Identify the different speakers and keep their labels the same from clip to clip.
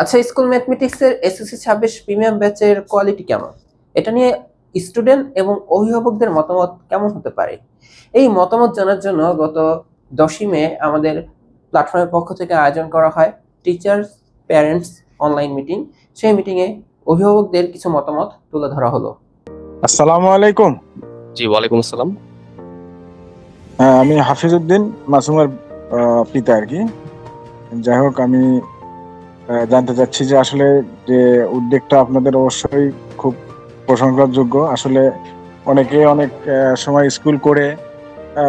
Speaker 1: আচ্ছা স্কুল ম্যাথমেটিক্সের এসএসসি ছাব্বিশ প্রিমিয়াম ব্যাচের কোয়ালিটি কেমন? এটা নিয়ে স্টুডেন্ট এবং অভিভাবকদের মতামত কেমন হতে পারে? এই মতামত জানার জন্য গত দশই মে আমাদের প্ল্যাটফর্মের পক্ষ থেকে আয়োজন করা হয় টিচার্স প্যারেন্টস অনলাইন মিটিং। সেই মিটিংয়ে অভিভাবকদের কিছু মতামত তুলে ধরা হলো।
Speaker 2: আসসালামু আলাইকুম।
Speaker 3: জি ওয়ালাইকুম আসসালাম।
Speaker 2: হ্যাঁ আমি হাফিজউদ্দিন মাসুমের পিতা আর কি। যাই হোক আমি জানতে চাচ্ছি যে আসলে, যে উদ্যোগটা আপনাদের অবশ্যই খুব প্রশংসার যোগ্য আসলে অনেকে অনেক সময় স্কুল করে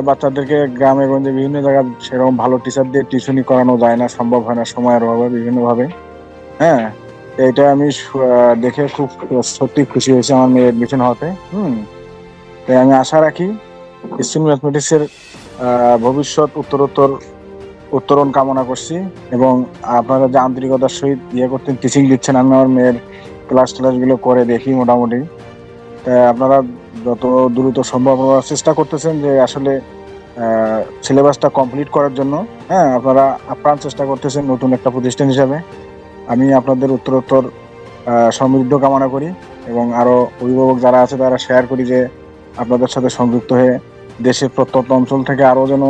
Speaker 2: বাচ্চাদেরকে গ্রামে, গঞ্জে বিভিন্ন জায়গায় সেরকম ভালো টিচার দিয়ে টিউশনি করানো যায় না, সম্ভব হয় না সময়ের অভাবে বিভিন্নভাবে। হ্যাঁ এটা আমি দেখে খুব সত্যি খুশি হয়েছি আমার মেয়ে এডমিশন হতে হুম, তাই আমি আশা রাখি স্কুল ম্যাথমেটিক্সের ভবিষ্যৎ উত্তরোত্তর উত্তরণ কামনা করছি এবং আপনারা যে আন্তরিকতার সহিত ইয়ে করতেন টিচিং দিচ্ছেন, আমি আমার মেয়ের ক্লাস ট্লাসগুলো করে দেখি মোটামুটি। তাই আপনারা যত দ্রুত সম্ভব চেষ্টা করতেছেন যে আসলে সিলেবাসটা কমপ্লিট করার জন্য। হ্যাঁ আপনারা আপ্রাণ চেষ্টা করতেছেন নতুন একটা প্রতিষ্ঠান হিসাবে। আমি আপনাদের উত্তরোত্তর সমৃদ্ধ কামনা করি এবং আরও অভিভাবক যারা আছে তারা শেয়ার করি যে আপনাদের সাথে সংযুক্ত হয়ে দেশের প্রত্যন্ত অঞ্চল থেকে আরও যেন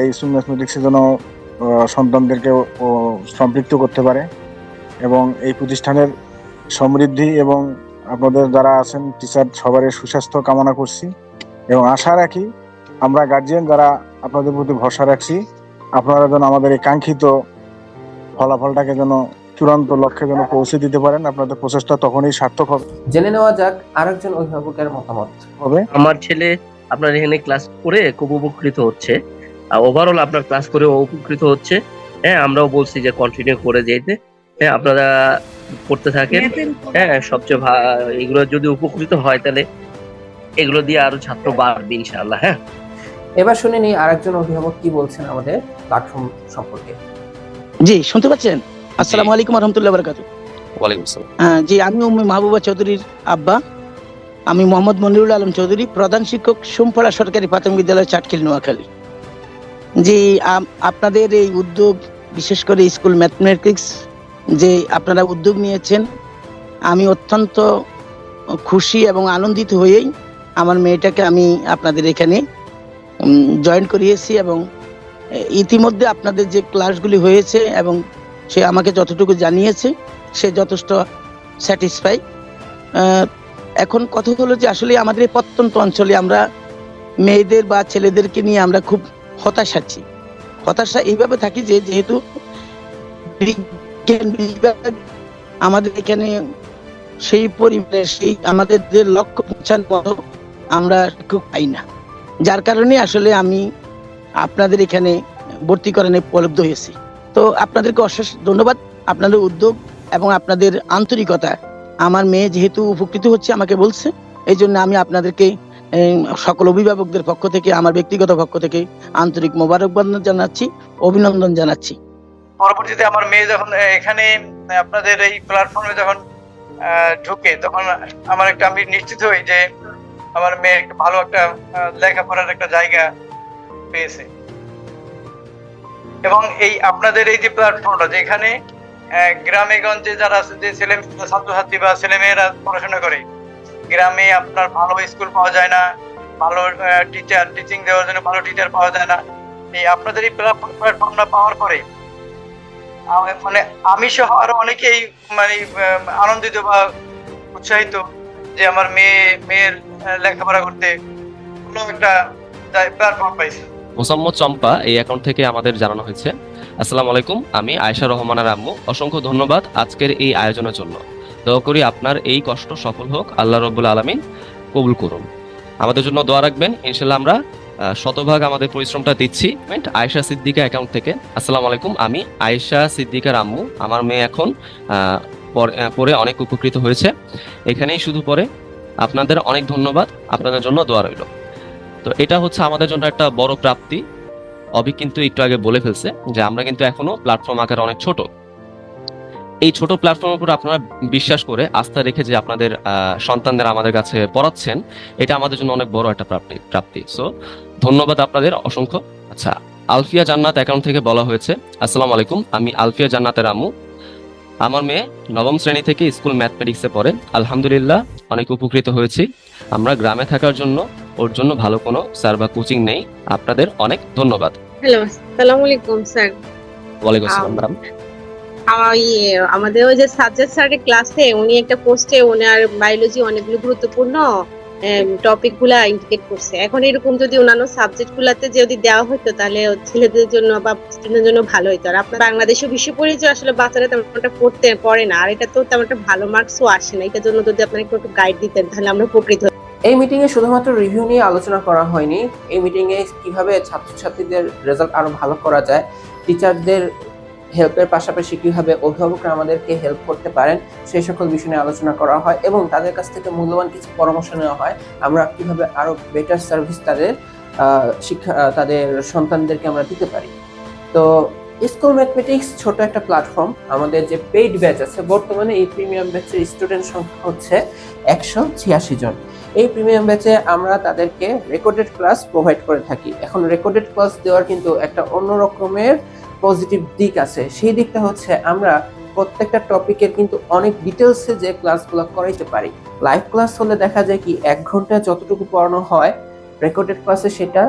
Speaker 2: এই ম্যাথমেটিক্সে যেন আহ, সন্তানদেরকে সম্পৃক্ত করতে পারে এবং এই প্রতিষ্ঠানের সমৃদ্ধি এবং আপনাদের যারা আছেন টিচার সবারই সুস্বাস্থ্য কামনা করছি এবং আশা রাখি আমরা গার্জিয়ান যারা আপনাদের প্রতি ভরসা রাখছি আপনারা যেন আমাদের এই কাঙ্ক্ষিত ফলাফলটাকে যেন চূড়ান্ত লক্ষ্যে যেন পৌঁছে দিতে পারেন আপনাদের প্রচেষ্টা তখনই সার্থক হবে।
Speaker 1: জেনে নেওয়া যাক আরেকজন অভিভাবকের মতামত।
Speaker 2: হবে?
Speaker 4: আমার ছেলে আপনার এখানে ক্লাস করে খুব উপকৃত হচ্ছে। ওভারঅল আপনার ক্লাস করে উপকৃত হচ্ছে। হ্যাঁ আমরাও বলছি যে কন্টিনিউ করে যেতে। হ্যাঁ আপনারা করতে থাকেন। হ্যাঁ সবচেয়ে ভা- এগুলো যদি উপকৃত হয় তাহলে এগুলো দিয়ে আরও ছাত্র বাড়বে ইনশাআল্লাহ হ্যাঁ।
Speaker 1: এবার শুনে নিই আরেকজন অভিভাবক কি বলছেন আমাদের প্ল্যাটফর্ম সম্পর্কে।
Speaker 5: জি শুনতে পাচ্ছেন? আসসালামু আলাইকুম রহমতুল্লাহ বারকাত
Speaker 3: ওয়ালাইকুম আসসালাম।
Speaker 5: জি আমি উম্মে মাহবুবা চৌধুরীর আব্বা। আমি মোহাম্মদ মনিরুল আলম চৌধুরী প্রধান শিক্ষক সোমপাড়া সরকারি প্রাথমিক বিদ্যালয় চাটখিল নোয়াখালী। আম- আপনাদের এই উদ্যোগ, বিশেষ করে স্কুল ম্যাথমেটিক্স, যে আপনারা উদ্যোগ নিয়েছেন, আমি অত্যন্ত খুশি এবং আনন্দিত হয়েই আমার মেয়েটাকে আমি আপনাদের এখানে জয়েন করিয়েছি এবং ইতিমধ্যে আপনাদের যে ক্লাসগুলি হয়েছে এবং সে আমাকে যতটুকু জানিয়েছে, সে যথেষ্ট স্যাটিসফাই। এখন কথা হলো যে আসলে আমাদের এই প্রত্যন্ত অঞ্চলে আমরা মেয়েদের বা ছেলেদেরকে নিয়ে আমরা খুব হতাশ আছি হতাশা এইভাবে থাকি যে, যেহেতু আমাদের এখানে সেই পরিমাণে সেই আমাদের যে লক্ষ্য পৌঁছানোর মতো আমরা খুব পাই না। যার কারণে আসলে আমি আপনাদের এখানে ভর্তিকরণে উপলব্ধ হয়েছি। তো আপনাদেরকে অশেষ ধন্যবাদ। আপনাদের উদ্যোগ এবং আপনাদের আন্তরিকতা। আমার মেয়ে যেহেতু উপকৃত হচ্ছে, আমাকে বলছে। এই জন্য আমি আপনাদেরকে সকল অভিভাবকদের পক্ষ থেকে, আমার ব্যক্তিগত পক্ষ থেকে আন্তরিক মোবারকবাদ জানাচ্ছি, অভিনন্দন জানাচ্ছি।
Speaker 6: পরবর্তীতে আমার মেয়ে যখন এখানে আপনাদের এই প্ল্যাটফর্মে যখন ঢুকে, তখন আমার একটা আমি নিশ্চিত হই যে আমার মেয়ে একটা ভালো একটা লেখাপড়ার একটা জায়গা পেয়েছে। এবং এই আপনাদের এই যে প্ল্যাটফর্মটা যেখানে গ্রামে গঞ্জে যারা আছে, যে ছেলে, ছাত্রছাত্রী বা ছেলেমেয়েরা পড়াশোনা করে গ্রামে আপনার ভালো স্কুল পাওয়া যায় না, ভালো টিচার টিচিং দেওয়ার জন্য ভালো টিচার পাওয়া যায় না। এই আপনাদের এই প্ল্যাটফর্মটা পাওয়ার পরে মানে আমি সহ আরও অনেকেই মানে আনন্দিত বা উৎসাহিত যে আমার মেয়ে, মেয়ের লেখাপড়া করতে কোনো একটা প্ল্যাটফর্ম পাইছে।
Speaker 3: মোসাম্মদ চম্পা এই অ্যাকাউন্ট থেকে আমাদের জানানো হয়েছে। আসসালামু আলাইকুম, আমি আয়েশা রহমানের আম্মু। অসংখ্য ধন্যবাদ আজকের এই আয়োজনের জন্য। দোয়া করি আপনার এই কষ্ট সফল হোক। আল্লাহ রব্বুল আলমিন কবুল করুন। আমাদের জন্য দোয়া রাখবেন। ইনশাল্লাহ আমরা শতভাগ আমাদের পরিশ্রমটা দিচ্ছি? আয়েশা সিদ্দিকা অ্যাকাউন্ট থেকে। আসসালামু আলাইকুম। আমি আয়েশা সিদ্দিকার আম্মু। আমার মেয়ে এখন পরে অনেক উপকৃত হয়েছে। এখানেই শুধু পরে আপনাদের অনেক ধন্যবাদ। আপনাদের জন্য দোয়া রইল। তো এটা হচ্ছে আমাদের জন্য একটা বড় প্রাপ্তি। অভি কিন্তু একটু আগে বলে ফেলছে যে আমরা কিন্তু এখনও প্ল্যাটফর্ম আকারে অনেক ছোট। এই ছোট প্ল্যাটফর্মের উপর আপনারা বিশ্বাস করে আস্থা রেখে যে আপনাদের সন্তানদের আমাদের কাছে পড়াচ্ছেন এটা আমাদের জন্য অনেক বড় একটা প্রাপ্তি প্রাপ্তি। সো ধন্যবাদ আপনাদের অসংখ্য। আচ্ছা আলফিয়া জান্নাত অ্যাকাউন্ট থেকে বলা হয়েছে আসসালামু আলাইকুম আমি আলফিয়া জান্নাতের আম্মু। আমার মেয়ে নবম শ্রেণি থেকে স্কুল ম্যাথমেটিক্সে পড়ে। আলহামদুলিল্লাহ অনেক উপকৃত হয়েছি। আমরা গ্রামে থাকার জন্য ওর জন্য ভালো কোনো স্যার বা কোচিং নেই। আপনাদের অনেক ধন্যবাদ।
Speaker 7: হ্যালো আসসালামু আলাইকুম স্যার।
Speaker 3: ওয়ালাইকুম আসসালাম ম্যাডাম।
Speaker 7: আমাদের ওই যে সাবজেক্ট স্যারের ক্লাসে উনি একটা পোস্টে ওনার বায়োলজি অনেকগুলো গুরুত্বপূর্ণ টপিকগুলা ইন্ডিকেট করছে। এখন এরকম যদি অন্যান্য সাবজেক্ট গুলাতে যদি দেওয়া হতো তাহলে ছেলেদের জন্য বা স্টুডেন্টের জন্য ভালো হতো আর আপনার বাংলাদেশে বিশ্ব পরিচয় আসলে বাচ্চারা তেমন একটা পড়তে পড়ে না, আর এটা তো তেমন একটা ভালো মার্কসও আসে না। এটার জন্য যদি আপনারা একটু গাইড দিতেন, তাহলে আমরা উপকৃত।
Speaker 1: এই মিটিং এ শুধুমাত্র রিভিউ নিয়ে আলোচনা করা হয়নি। এই মিটিং এ কীভাবে ছাত্রছাত্রীদের রেজাল্ট আরও ভালো করা যায় টিচারদের হেল্পের পাশাপাশি কীভাবে অভিভাবকরা আমাদেরকে হেল্প করতে পারেন, সেই সকল বিষয় নিয়ে আলোচনা করা হয় এবং তাদের কাছ থেকে মূল্যবান কিছু পরামর্শ নেওয়া হয়। আমরা কীভাবে আরও বেটার সার্ভিস তাদের শিক্ষা তাদের সন্তানদেরকে আমরা দিতে পারি। তো স্কুল ম্যাথমেটিক্স ছোট একটা প্ল্যাটফর্ম আমাদের যে পেইড ব্যাচ আছে, বর্তমানে এই প্রিমিয়াম ব্যাচের স্টুডেন্ট সংখ্যা হচ্ছে একশো ছিয়াশি জন। এই প্রিমিয়াম ব্যাচে আমরা তাদেরকে রেকর্ডেড ক্লাস প্রোভাইড করে থাকি। এখন রেকর্ডেড ক্লাস দেওয়ার কিন্তু একটা অন্য রকমের পজিটিভ দিক আছে। সেই দিকটা হচ্ছে আমরা প্রত্যেকটা টপিকের কিন্তু অনেক ডিটেলসে যে ক্লাসগুলো করাইতে পারি। লাইভ ক্লাস হলে দেখা যায় কি এক ঘণ্টা যতটুকু পড়ানো হয় রেকর্ডেড ক্লাসে সেটা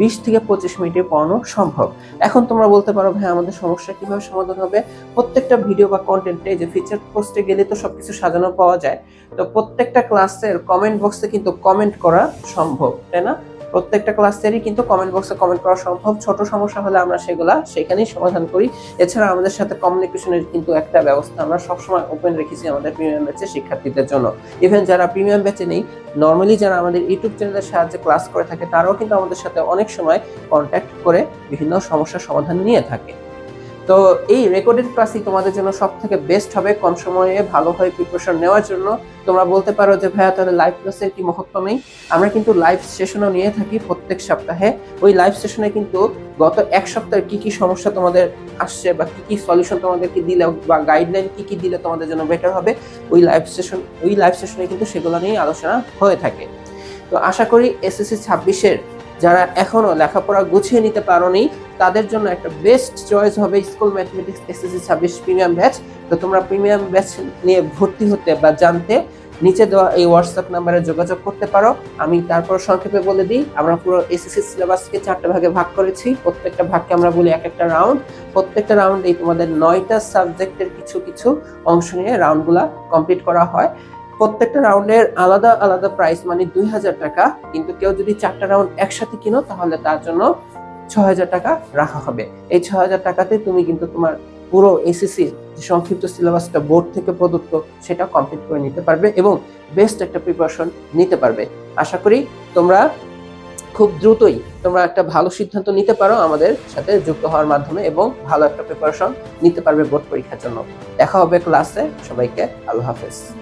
Speaker 1: বিশ থেকে পঁচিশ মিনিটে পড়ানো সম্ভব। এখন তোমরা বলতে পারো, ভাই, আমাদের সমস্যা কীভাবে সমাধান হবে? প্রত্যেকটা ভিডিও বা কন্টেন্টে যে ফিচার পোস্টে গেলে তো সবকিছু সাজানো পাওয়া যায়। তো প্রত্যেকটা ক্লাসের কমেন্ট বক্সে কিন্তু কমেন্ট করা সম্ভব, তাই না? প্রত্যেকটা ক্লাসেরই কিন্তু কমেন্ট বক্সে কমেন্ট করা সম্ভব। ছোট সমস্যা হলে আমরা সেগুলা সেখানেই সমাধান করি। এছাড়া আমাদের সাথে কমিউনিকেশনের কিন্তু একটা ব্যবস্থা আমরা সবসময় ওপেন রেখেছি আমাদের প্রিমিয়াম ব্যাচের শিক্ষার্থীদের জন্য। ইভেন যারা প্রিমিয়াম ব্যাচে নেই নর্মালি যারা আমাদের ইউটিউব চ্যানেলের সাহায্যে ক্লাস করে থাকে, তারাও কিন্তু আমাদের সাথে অনেক সময় কন্ট্যাক্ট করে বিভিন্ন সমস্যার সমাধান নিয়ে থাকে। তো এই রেকর্ডেড ক্লাসই তোমাদের জন্য সব থেকে বেস্ট হবে। কম সময়ে ভালোভাবে প্রিপারেশন নেওয়ার জন্য। তোমরা বলতে পারো যে, ভাইয়া, তাহলে লাইভ ক্লাসের কি মহত্ব নেই আমরা কিন্তু লাইভ সেশনও নিয়ে থাকি প্রত্যেক সপ্তাহে। ওই লাইভ সেশনে কিন্তু গত এক সপ্তাহের কি কি সমস্যা তোমাদের আসছে বা কি কি সলিউশন তোমাদেরকে দিলে বা গাইডলাইন কি কি দিলে তোমাদের জন্য বেটার হবে, ওই লাইভ সেশন ওই লাইভ সেশনে কিন্তু সেগুলো নিয়ে আলোচনা হয়ে থাকে। তো আশা করি এসএসসি ছাব্বিশের যারা এখনও লেখাপড়া গুছিয়ে নিতে পারোনি তাদের জন্য একটা বেস্ট চয়েস হবে স্কুল ম্যাথমেটিক্স এসএসসি ছাব্বিশ প্রিমিয়াম ব্যাচ তো তোমরা প্রিমিয়াম ব্যাচ নিয়ে ভর্তি হতে বা জানতে নিচে দেওয়া এই হোয়াটসঅ্যাপ নাম্বারে যোগাযোগ করতে পারো। আমি তারপর সংক্ষেপে বলে দিই, আমরা পুরো এসএসসি সিলেবাসকে চারটা ভাগে ভাগ করেছি। প্রত্যেকটা ভাগকে আমরা বলি এক একটা রাউন্ড প্রত্যেকটা রাউন্ডেই তোমাদের নয়টা সাবজেক্টের কিছু কিছু অংশ নিয়ে রাউন্ডগুলা কমপ্লিট করা হয়। প্রত্যেকটা রাউন্ডের আলাদা আলাদা প্রাইস মানে দুই হাজার টাকা। কিন্তু কেউ যদি চারটা রাউন্ড একসাথে কিনো, তাহলে তার জন্য ছ টাকা রাখা হবে। এই ছ টাকাতে তুমি কিন্তু তোমার পুরো এসএসসি যে সংক্ষিপ্ত সিলেবাসটা বোর্ড থেকে প্রদত্ত সেটা কমপ্লিট করে নিতে পারবে এবং বেস্ট একটা প্রিপারেশন নিতে পারবে। আশা করি তোমরা খুব দ্রুতই তোমরা একটা ভালো সিদ্ধান্ত নিতে পারো আমাদের সাথে যুক্ত হওয়ার মাধ্যমে এবং ভালো একটা প্রিপারেশন নিতে পারবে বোর্ড পরীক্ষার জন্য। দেখা হবে ক্লাসে সবাইকে আল্লাহ হাফেজ।